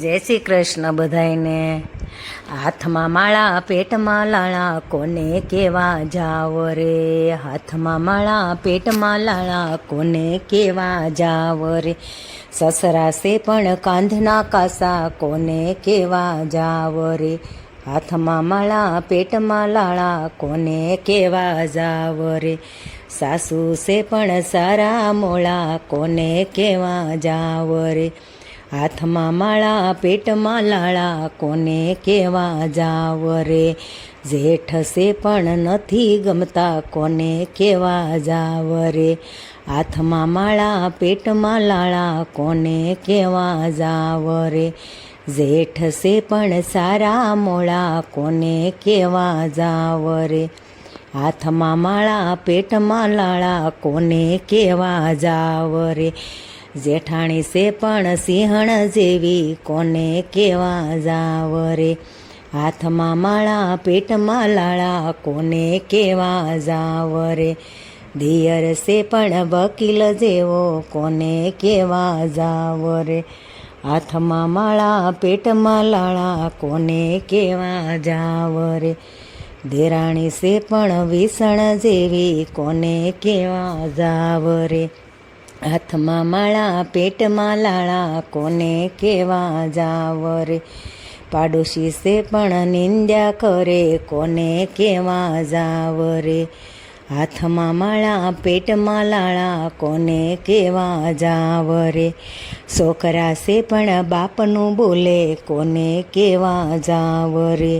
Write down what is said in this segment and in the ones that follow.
જય શ્રી કૃષ્ણ બધાયને. હાથમાં માળા, પેટમાં લાળા, કોને કેવા જાવ રે? હાથમાં માળા, પેટમાં લાળા, કોને કેવા જાવ રે? સસરાશે પણ કાંધના કાસા, કોને કેવા જાવ રે? હાથમાં માળા, પેટમાં લાળા, કોને કેવા જાવ રે? સાસુ છે પણ સારા મોળા, કોને કેવા જાવ રે? હાથમાં માળા, પેટમાં લાળા, કોને કેવા જાવ રે? જેઠ પણ નથી ગમતા, કોને કેવા જાવ રે? હાથમાં માળા, પેટમાં લાળા, કોને કેવા જાવ રે? જેઠ છે પણ સારા મોળા, કોને કેવા જાવ રે? હાથમાં માળા, પેટમાં લાળા, કોને કેવા જાવ રે? જેઠાણી સે પણ સિંહણ જેવી, કોને કેવા જાવ રે? હાથમાં માળા, પેટમાં લાળા, કોને કેવા જાવ રે? દિયર છે પણ વકીલ જેવો, કોને કેવા જાવ રે? હાથમાં માળા, પેટમાં લાળા, કોને કેવા જાવ રે? દેરાણી સે પણ વિસણ જેવી, કોને કેવા જાવ હાથમાં માળા પેટમાં લાળા કોને કેવા જાવ રે પાડોશી છે પણ નિંદ્યા કરે કોને કેવા જાવ રે હાથમાં માળા પેટમાં લાળા કોને કેવા જાવ રે છોકરા છે પણ બાપનું બોલે કોને કેવા જાવ રે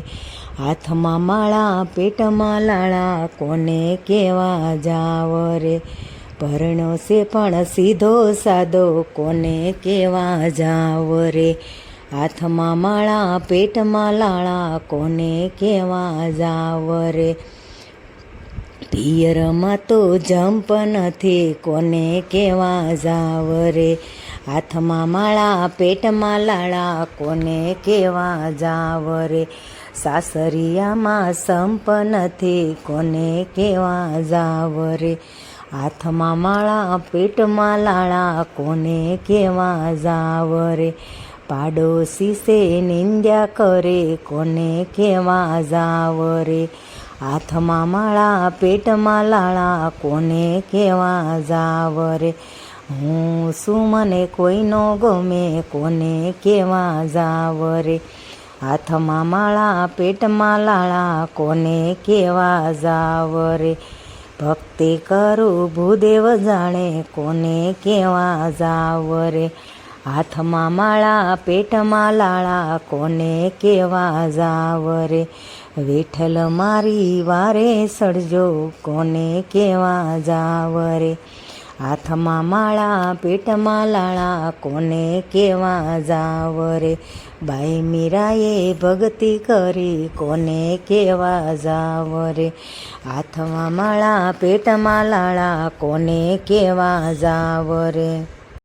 હાથમાં માળા પેટમાં લાળા કોને કેવા જાવ રે પરણો છે પણ સીધો સાદો. કોને કેવા જાવ રે? હાથમાં માળા, પેટમાં લાળા. કોને કેવા જાવ રે? પિયરમાં તો જંપ નથી. કોને કેવા જાવ રે? હાથમાં માળા, પેટમાં લાળા. કોને કેવા જાવ રે? સાસરિયામાં સંપ નથી. કોને કેવા જાવ રે? હાથમાં માળા, પેટમાં લાળા, કોને કેવા જાવ રે પાડોશી સે નિંદ્યા કરે, કોને કેવા જાવ રે હાથમાં માળા, પેટમાં લાળા, કોને કેવા જાવ રે હું શું મને કોઈનો ગમે, કોને કેવા જાવ રે હાથમાં માળા, પેટમાં લાળા, કોને કેવા જાવ રે ભક્તિ કરું ભૂદેવ જાણે કોને કેવા જાવ રે હાથમાં માળા પેટમાં લાળા કોને કેવા જાવ રે વિઠ્ઠલ મારી વારે સડજો કોને કેવા જાવ રે હાથમાં માળા, પેટમાં લાળા, કોને કેવા જાવ રે બાઈ મીરાએ ભક્તિ કરી, કોને કેવા જાવ રે હાથમાં માળા, પેટમાં લાળા, કોને કેવા જાવ રે